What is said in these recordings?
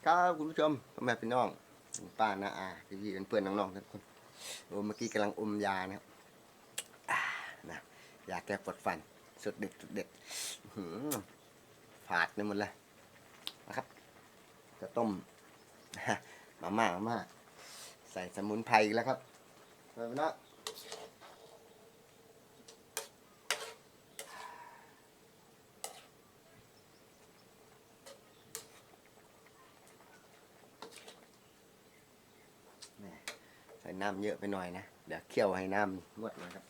ีครับคุณผู้ชมพ่อแม่พี่น้องป้านาอาพี่พี่เพื่อนๆน้องๆทุกคนโอ้เมื่อกี้กำลังอมยานะครับนะยาแก้ปวดฟันสุดเด็ดสุดเด็ดหือฝาดไปหมดเลยนะครับ จะต้มมาม่ามาม่าใส่สมุนไพรแล้วครับเปิดนะแหม่ใส่ น้ำเยอะไปหน่อยนะ เดี๋ยวเคี่ยวให้น้ำงวดนะครับ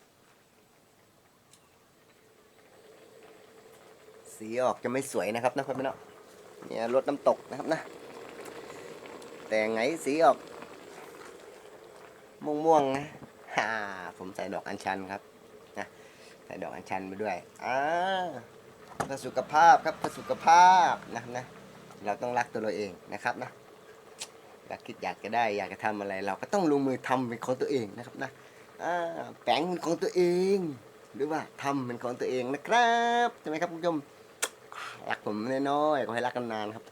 สีออกจะไม่สวยนะครับนะครับพี่น้องเนี่ยรดน้ำตกนะครับนะ แต่ไงสีออกม่วงม่วงๆนะฮ่าผมใส่ดอกอัญชันครับนะใส่ดอกอัญชันไปด้วยอ่าเพื่อสุขภาพครับเพื่อสุขภาพนะนะเราต้องรักตัวเราเองนะครับนะ อยากคิดอยากจะได้ อยากจะทำอะไร เราก็ต้องลงมือทำเป็นของตัวเองนะครับนะแปลงเป็นของตัวเอง หรือว่าทำเป็นของตัวเองนะครับใช่ไหมครับคุณผู้ชมรักผมน้อยๆก็ให้รักกันนานครับ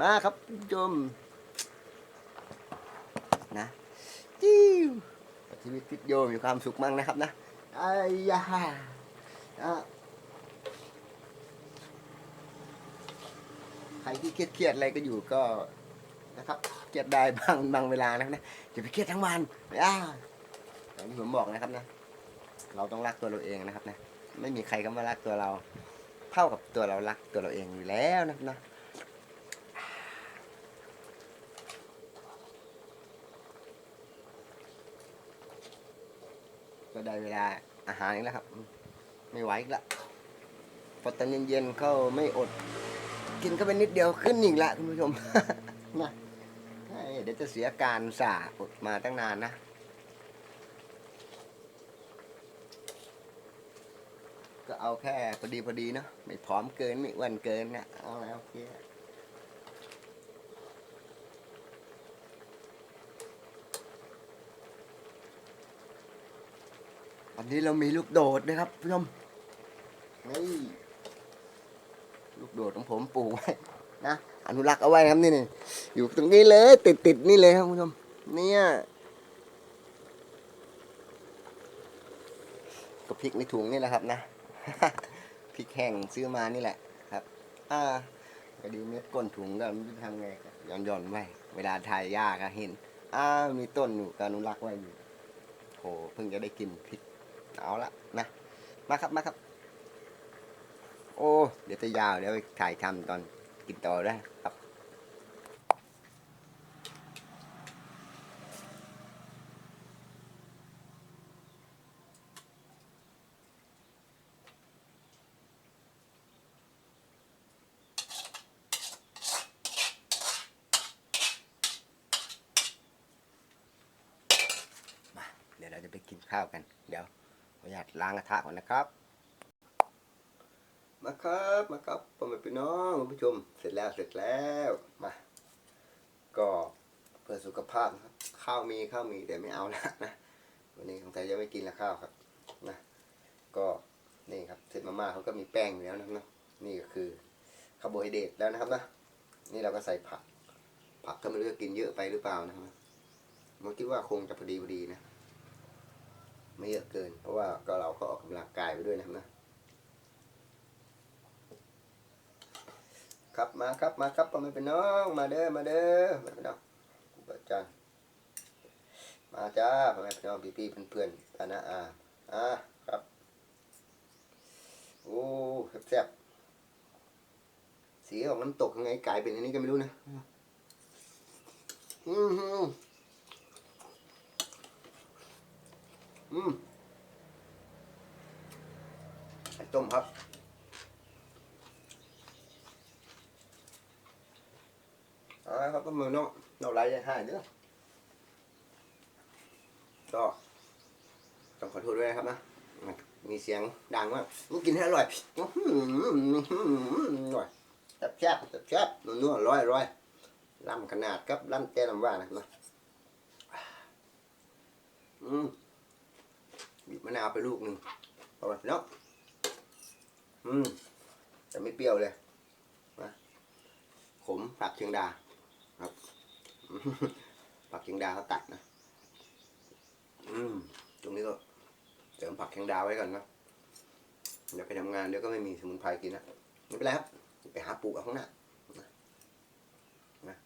มาครับคุณผู้ชมนะจิ้วชีวิตพิดโยมมีความสุขมั่งนะครับนะไอ้ยาใครที่เครียดเครียดๆอะไรก็อยู่ก็ นะครับเครียดได้บางบางเวลานะครับนะอย่าไปเครียดทั้งวันอ่าอย่างที่ผมบอกนะครับนะ เราต้องรักตัวเราเองนะครับนะ ไม่มีใครก็มารักตัวเรา เท่ากับตัวเรารักตัวเราเองอยู่แล้วนะครับนะก็ได้เวลาอาหารอีกแล้วครับ ไม่ไหวอีกละพอตอนเย็นๆเขาไม่อด กินก็เป็นนิดเดียวขึ้นอีกละคุณผู้ชมนะ เดี๋ยวจะเสียการสาอดมาตั้งนานนะ ก็เอาแค่พอดีพอดีเนาะไม่ผอมเกินไม่อ้วนเกินนะเอาแล้วโอเควันนี้เรามีลูกโดดนะครับผู้ชมนี่ลูกโดดของผมปลูกไว้นะ อนุรักษ์เอาไว้ครับนี่นี่อยู่ตรงนี้เลย ติดติดๆนี่เลยครับคุณผู้ชมเนี่ยก็พริกในถุงนี่แหละครับนะพริกแห้งซื้อมานี่แหละครับ อ่าก็ดีเม็ดก้นถุงก็ไม่รู้ทำไงย่อนย่อนไว้เวลาถ่ายหญ้าก็เห็นอ้ามีต้นอยู่ก็อนุรักษ์ไว้อยู่โหเพิ่งจะได้กินพริกเอาละนะมาครับมาครับ โอ้ เดี๋ยวจะยาวเดี๋ยวไปถ่ายทำตอน กินต่อได้ครับเดี๋ยวเราจะไปกินข้าวกัน เดี๋ยวขออนุญาตล้างกระทะก่อนนะครับ มาครับมาครับพ่อแม่พี่น้องคุณผู้ชมเสร็จแล้วเสร็จแล้วมาก็เพื่อสุขภาพครับข้าวมีข้าวมีแต่ไม่เอาล้วนะวันนี้สงสัยจะไม่กินแล้วข้าวครับนะก็นี่ครับเสร็จมาม่าเขาก็มีแป้งอยู่แล้วนะนะนี่ก็คือคาร์โบไฮเดรตแล้วนะครับนะนี่เราก็ใส่ผัก ผักก็ไม่รู้จะกินเยอะไปหรือเปล่านะครับผมคิดว่าคงจะพอดีพอดีนะ ไม่เยอะเกิน เพราะว่าก็เราก็ออกกำลังกายไปด้วยนะครับนะ ครับมาครับมาครับพ่อแม่พี่น้องมาเด้อมาเด้อมาพี่น้องครูบาอาจารย์มาจ้าพ่อแม่พี่น้องพี่พี่ๆเพื่อนๆตาหน้าอาอ่าครับโอ้แซ่บสีออกน้ำตกยังไงกลายเป็นอันนี้ก็ไม่รู้นะอืมอืมต้มครับ เอาละครับก็มือเนาะเราไล่ได้ห้าเด้อก็ต้องขอโทษด้วยนะครับนะ มีเสียงดังมากมันกินให้อร่อยอร่อยแซ่บแซ่บแซ่บแซ่นัวๆอร่อยอร่อยล้ำขนาดครับล้ำแก้ลำว่านะครับนะอืมบีบมะนาวไปลูกหนึ่งเอาไปเนาะอืมแต่ไม่เปรี้ยวเลยนะขมผักเชียงดา ผักเชียงดาเขาตัดนะอืมตรงนี้ก็เสริมผักเชียงดาไว้ก่อนนะเดี๋ยวไปทำงานเดี๋ยวก็ไม่มีสมุนไพรกินนะไม่เป็นไรครับไปหาปลูกเอาข้างหน้านะนะ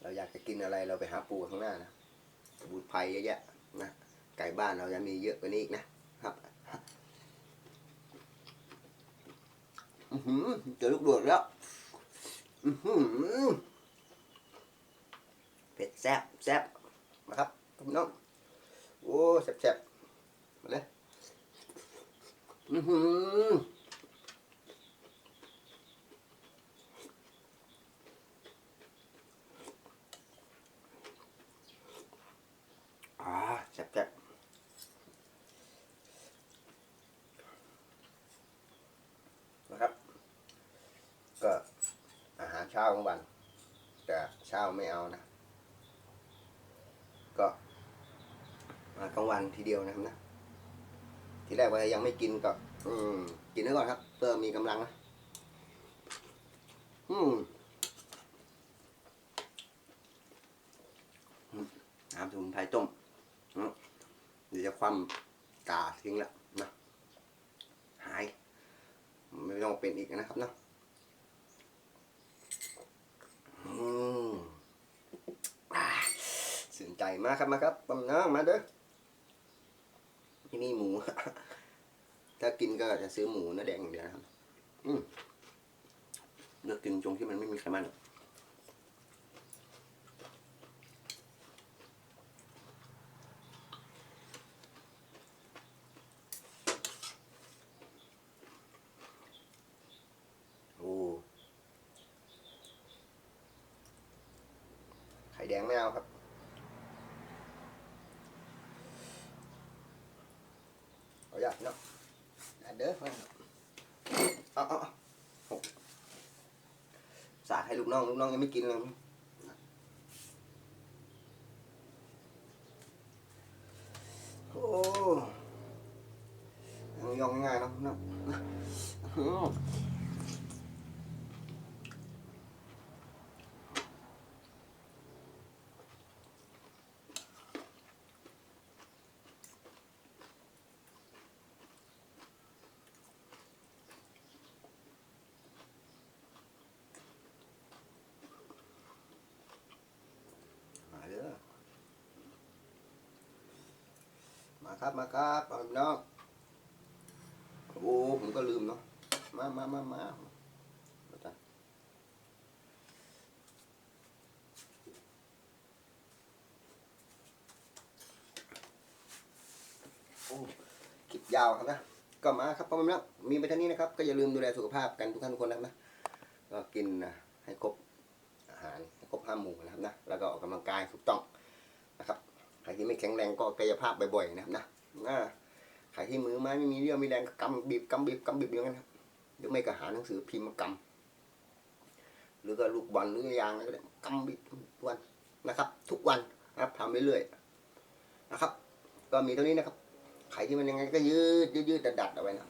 เราอยากจะกินอะไรเราไปหาปลูกข้างหน้านะสมุนไพรเยอะแยะนะไก่บ้านเรายังมีเยอะกว่านี้อีกนะครับอือหือเจอลูกโดดแล้ว อือหือ แซ่บแซ่บนะครับพี่น้องโอ้แซ่บแซ่บมาเลยอือหืออ่าแซ่บแซบนะครับ ก็อาหารเช้ากลางวัน แต่เช้าไม่เอานะ ก็มากลาง วันทีเดียวนะครับนะ ทีแรกว่ายังไม่กินก็ อืม กินไว้ก่อนครับเพื่อมีกำลังนะอืมน้ำสมุนไพรต้มเดี๋ยวจะคว่ำกาทิ้งแล้วนะหาย ไม่ต้องเป็นอีกนะครับเนาะอืมสนใจมากครับมาครับปมน้องมาเด้อ ที่นี่หมู ถ้ากินก็จะซื้อหมูเนื้อแดงอย่างเดียวนะครับอืมเลือกกินตรงที่มันไม่มีไขมันโอ้ไข่แดงไม่เอาครับ เอาอยากเนาะอันเด้อมาเอาเอาเอาเอาสาดให้ลู กน้องลูกน้องยังไม่กินเลยโอ้ยังยองง่ายๆเนาะเนาะอืม มาเด้อมา ครับมาครับเอาพี่น้องโอ้ผมก็ลืมเนาะมามามามาโอ้คลิปยาวครับนะก็มาครับพ่อแม่น้องมีไปท่านี้นะครับ ก็อย่าลืมดูแลสุขภาพกันทุกท่านทุกคนนะนะก็กินนะให้ครบอาหารให้ครบห้าหมู่นะครับนะแล้วก็ออกกำลังกายถูกต้องนะครับ ใครที่ไม่ แข็งแรงก็กายภาพบ่อยๆนะครับนะนะใครที่มือไม้ไม่มีเรี่ยวมีแรงก็กำบีบกำบีบกำบีบอย่างนั้นครับหรือไม่ก็หาหนังสือพิมพ์มากำหรือก็ลูกบอลหรือยางอะไรก็ได้กำบีบทุกวันนะครับ ทุกวันนะครับทำเรื่อยๆนะครับ ก็มีเท่านี้นะครับใครที่มันยังไงก็ยืดยืดยืดดัดดัดเอาไว้นะ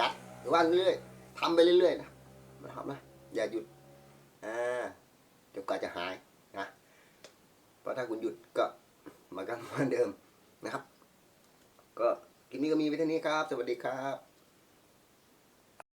ดัดหรือว่าเรื่อยๆทำไปเรื่อยๆนะนะครับนะอย่าหยุดอ่าจนกว่าจะหายนะเพราะถ้าคุณหยุดก็ มันก็เหมือนเดิมนะครับ ก็คลิปนี้ก็มีไว้เท่านี้ครับ สวัสดีครับ